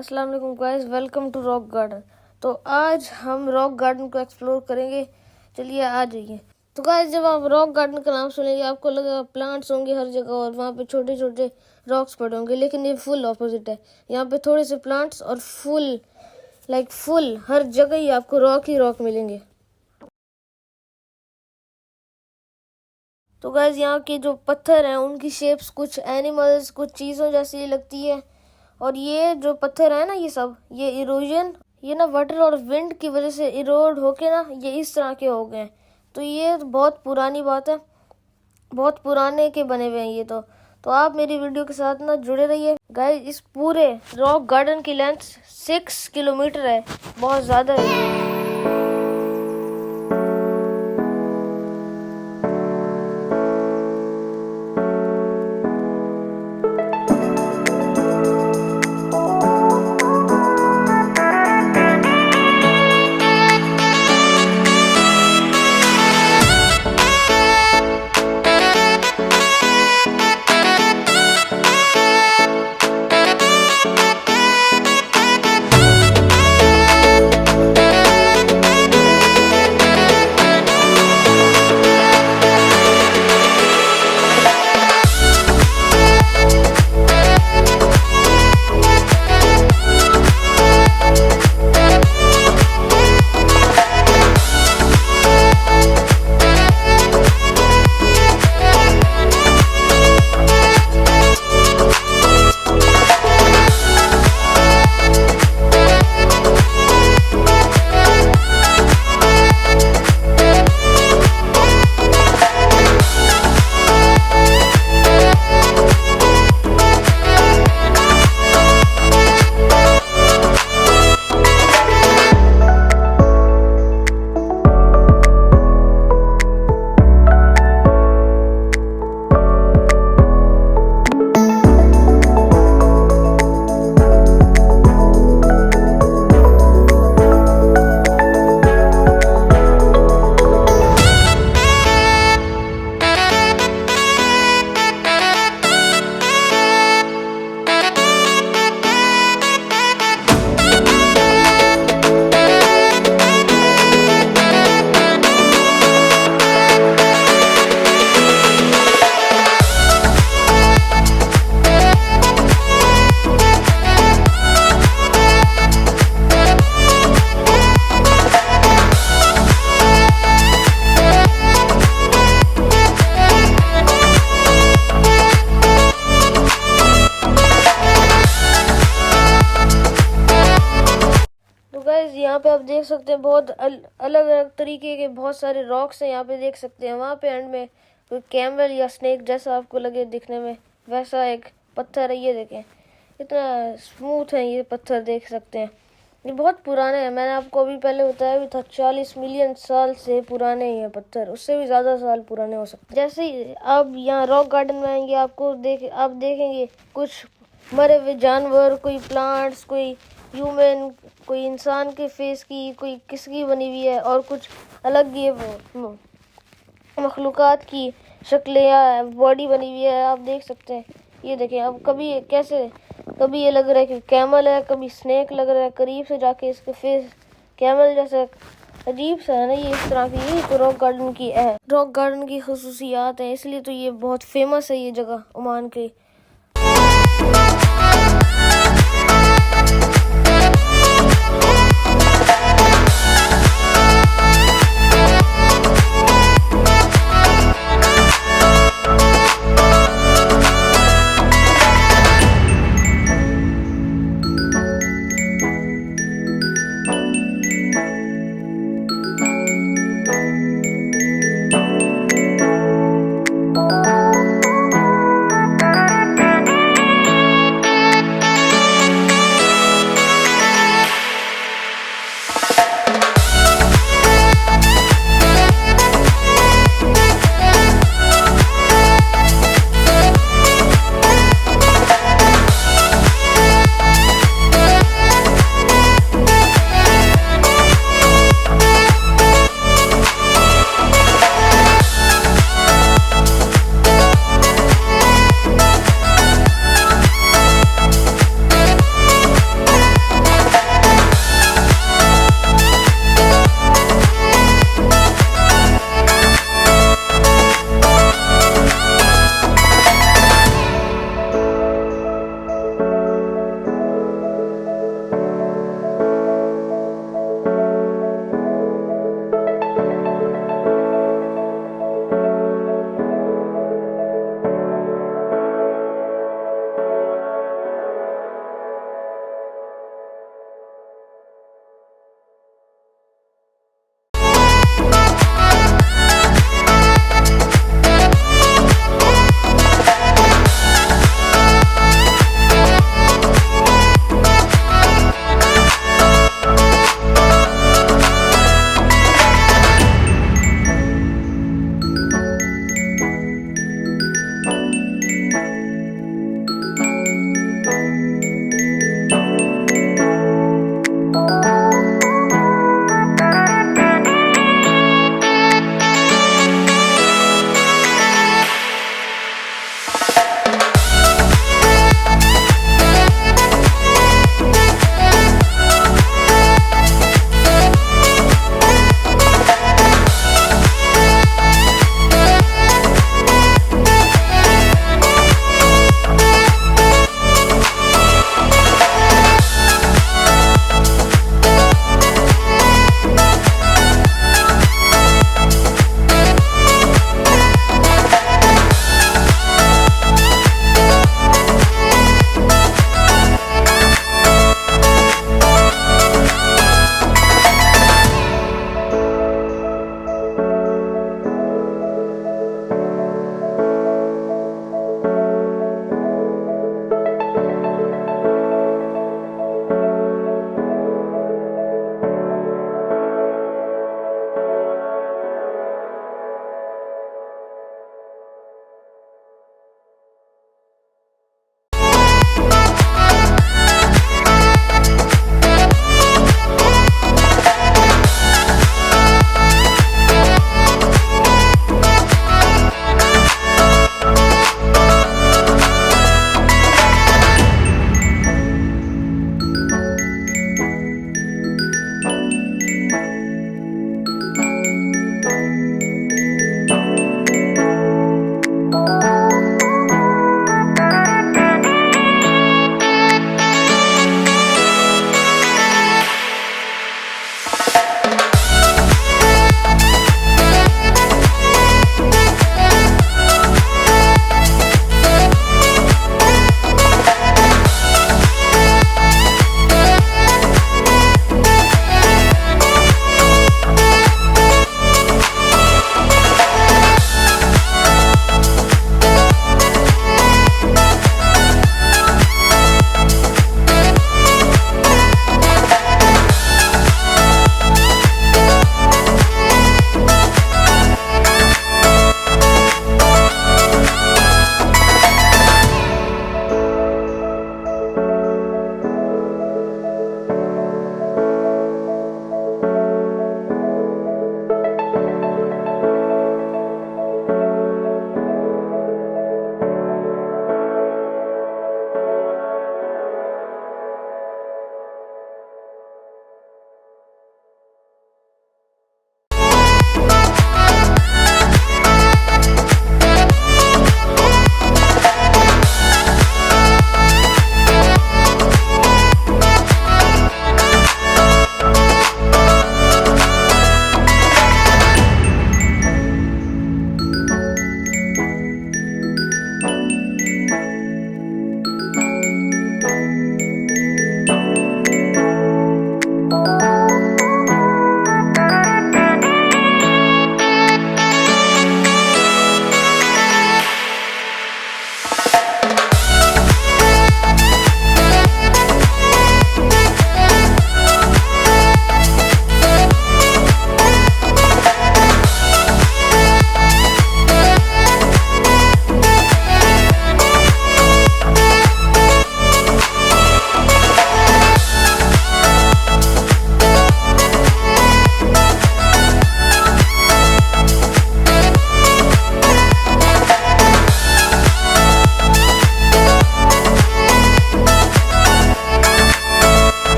अस्सलाम वालेकुम guys, welcome to Rock Garden. तो आज हम रॉक गार्डन को एक्सप्लोर करेंगे। चलिए आ जाइए। तो गाइस, जब आप रॉक गार्डन का नाम सुनेंगे, आपको लगेगा प्लांट्स होंगे हर जगह और वहाँ पे छोटे छोटे रॉक्स पड़े होंगे, लेकिन ये फुल ऑपोजिट है। यहाँ पे थोड़े से प्लांट्स और फुल लाइक फुल, हर जगह ही आपको रॉक ही रॉक मिलेंगे। तो गाइज़ यहाँ के जो पत्थर हैं, उनकी शेप्स कुछ एनिमल्स कुछ चीज़ों जैसी लगती है। और ये जो पत्थर है ना, ये सब, ये इरोजन ये ना वाटर और विंड की वजह से इरोड होके ना ये इस तरह के हो गए तो ये बहुत पुरानी बात है, बहुत पुराने के बने हुए हैं ये तो। तो आप मेरी वीडियो के साथ ना जुड़े रहिए। गाइस इस पूरे रॉक गार्डन की लेंथ सिक्स किलोमीटर है, बहुत ज़्यादा है। सकते हैं बहुत अल, अलग अलग तरीके के बहुत सारे रॉक्स हैं यहाँ पे देख सकते हैं वहाँ पे एंड में कोई कैमल या स्नेक जैसा आपको लगे दिखने में वैसा एक पत्थर है ये देखें इतना स्मूथ है ये पत्थर देख सकते हैं। ये बहुत पुराने हैं मैंने आपको अभी पहले बताया भी था चालीस मिलियन साल से पुराने ही हैं पत्थर उससे भी ज़्यादा साल पुराने हो सकते जैसे ही आप यहाँ रॉक गार्डन में आएँगे आपको देख आप देखेंगे कुछ मरे हुए जानवर कोई प्लांट्स कोई ह्यूमन कोई इंसान के फेस की, कोई किसकी बनी हुई है और कुछ अलग ये मखलूक़ात की शक्लें या बॉडी बनी हुई है, आप देख सकते हैं। ये देखें, अब कभी कैसे, कभी ये लग रहा है कि कैमल है, कभी स्नैक लग रहा है, करीब से जाके इसके फेस कैमल जैसा अजीब सा है ना ये, इस तरह की, ये तो रॉक गार्डन की है। रॉक गार्डन की खसूसियात है, इसलिए तो ये बहुत फ़ेमस है ये जगह, ओमान की।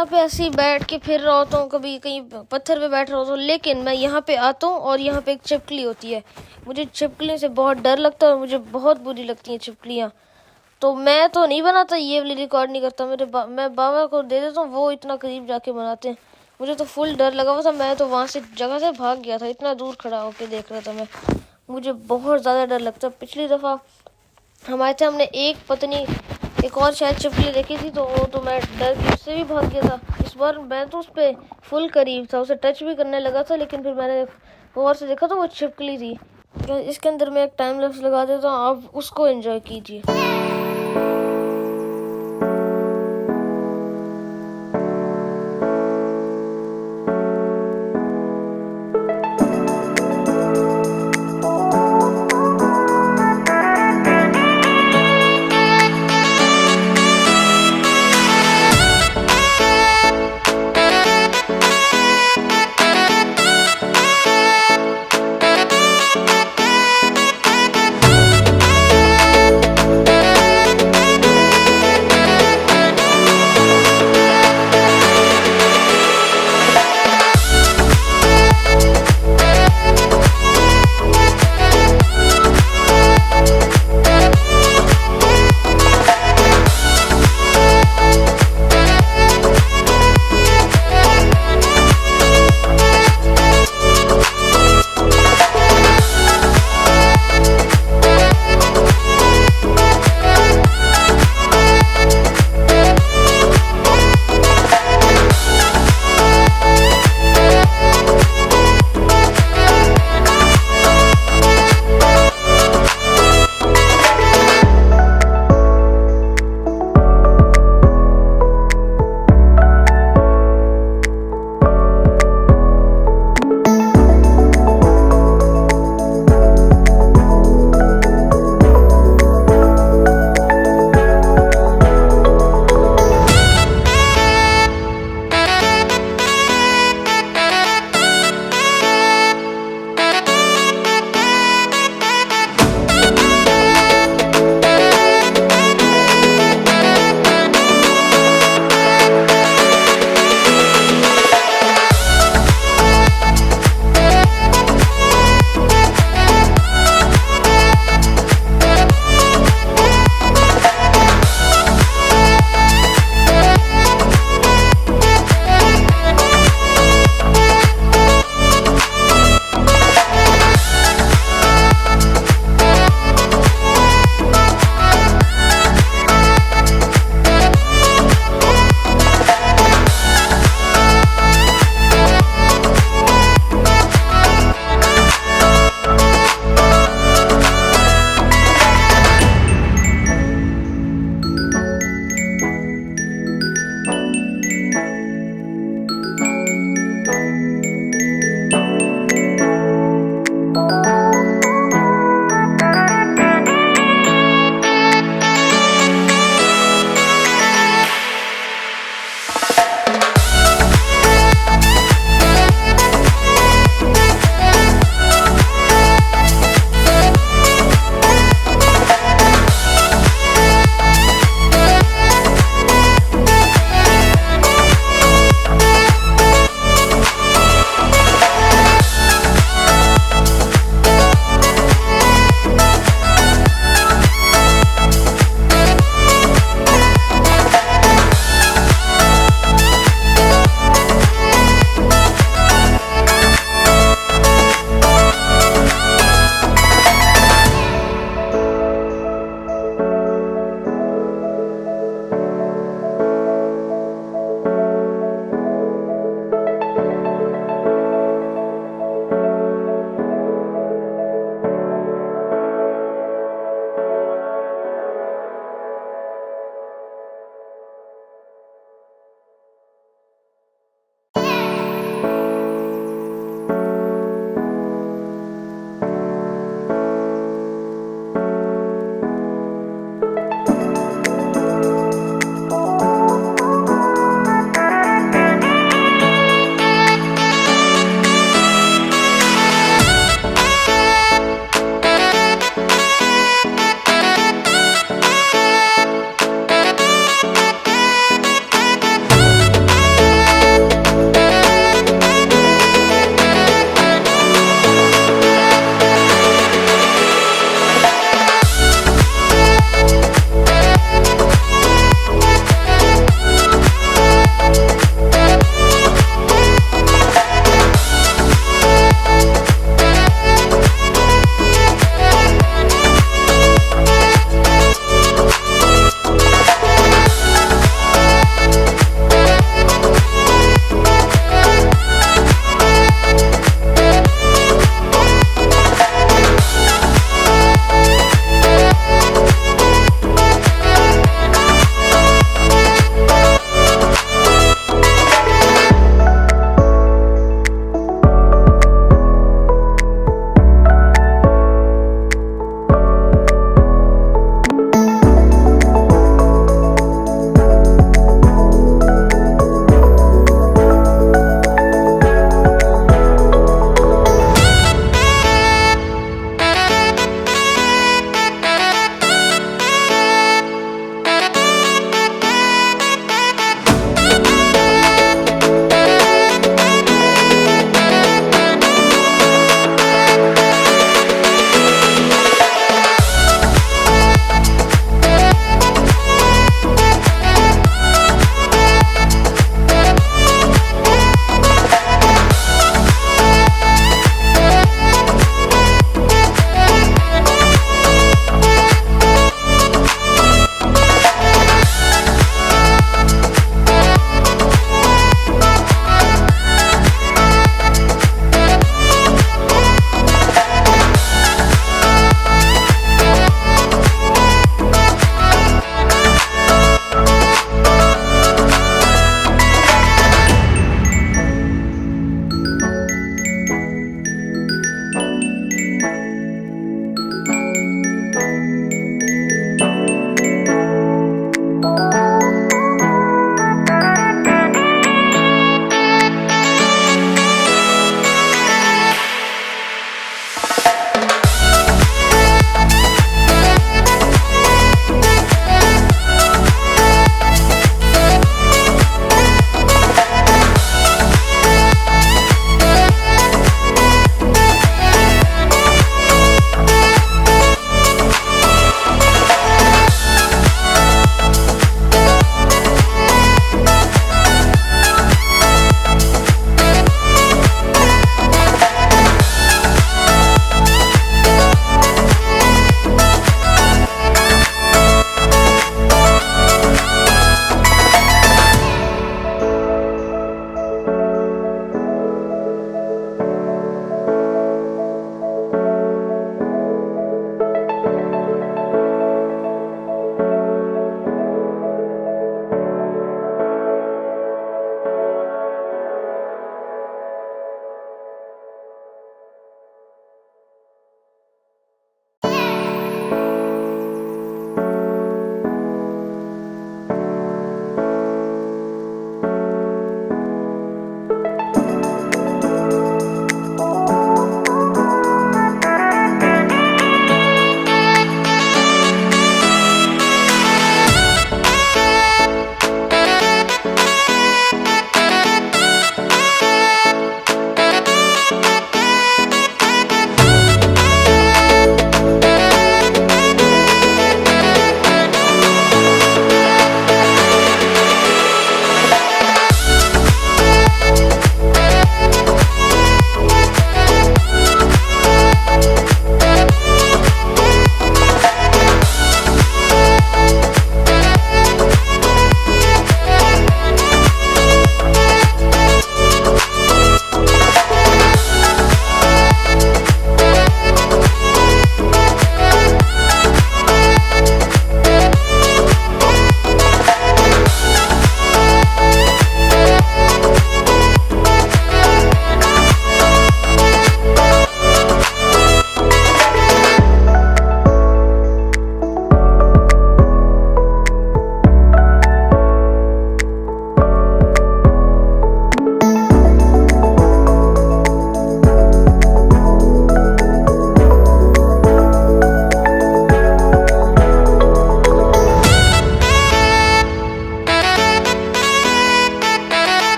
यहाँ पे ऐसे ही बैठ के फिर रहा होता हूँ कभी कहीं पत्थर पे बैठ रहा होता हूँ लेकिन मैं यहाँ पे आता हूँ और यहाँ पे एक छिपकली होती है। मुझे छिपकली से बहुत डर लगता है और मुझे बहुत बुरी लगती हैं छिपकलियाँ। तो मैं तो नहीं बनाता ये वाली रिकॉर्ड नहीं करता। मेरे बा, मैं बाबा को दे देता हूँ वो इतना करीब जाके बनाते हैं। मुझे तो फुल डर लगा हुआ था। मैं तो वहाँ से जगह से भाग गया था इतना दूर खड़ा होकर देख रहा था मैं। मुझे बहुत ज़्यादा डर लगता पिछली दफ़ा हमारे थे हमने एक पत्नी एक और शायद चिपली देखी थी तो वो तो मैं डर के उससे भी भाग गया था। इस बार मैं तो उस पर फुल करीब था, उसे टच भी करने लगा था, लेकिन फिर मैंने गौर से देखा तो वो छिपकली थी। इसके अंदर मैं एक टाइम लैप्स लगा देता हूँ, आप उसको एंजॉय कीजिए।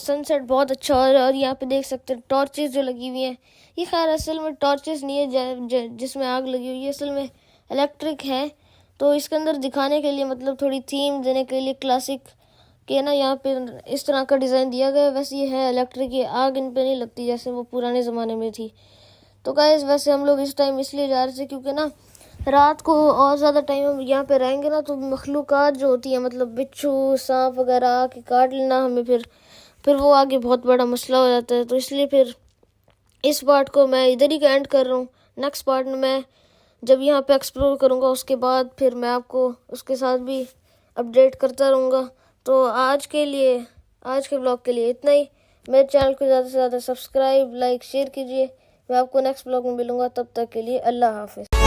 सनसेट बहुत अच्छा हो रहा है और यहाँ पे देख सकते हैं टॉर्चेस जो लगी हुई हैं। ये खैर असल में टॉर्चेस नहीं है जिसमें आग लगी हुई है असल में इलेक्ट्रिक है। तो इसके अंदर दिखाने के लिए मतलब थोड़ी थीम देने के लिए क्लासिक के ना यहाँ पे इस तरह का डिज़ाइन दिया गया वैसे ये है इलेक्ट्रिक ये आग इन पर नहीं लगती जैसे वो पुराने ज़माने में थी। तो गाइस वैसे हम लोग इस टाइम इसलिए जा रहे थे क्योंकि ना रात को और ज़्यादा टाइम हम यहाँ पे रहेंगे ना तो मखलूक जो होती है मतलब बिच्छू, सांप वगैरह आके काट लेना हमें फिर। फिर वो आगे बहुत बड़ा मसला हो जाता है। तो इसलिए फिर इस पार्ट को मैं इधर ही एंड कर रहा हूँ। नेक्स्ट पार्ट में मैं जब यहाँ पे एक्सप्लोर करूँगा, उसके बाद फिर मैं आपको उसके साथ भी अपडेट करता रहूँगा। तो आज के लिए, आज के ब्लॉग के लिए इतना ही। मेरे चैनल को ज़्यादा से ज़्यादा सब्सक्राइब लाइक शेयर कीजिए। मैं आपको नेक्स्ट ब्लॉग में मिलूँगा। तब तक के लिए अल्लाह हाफिज़।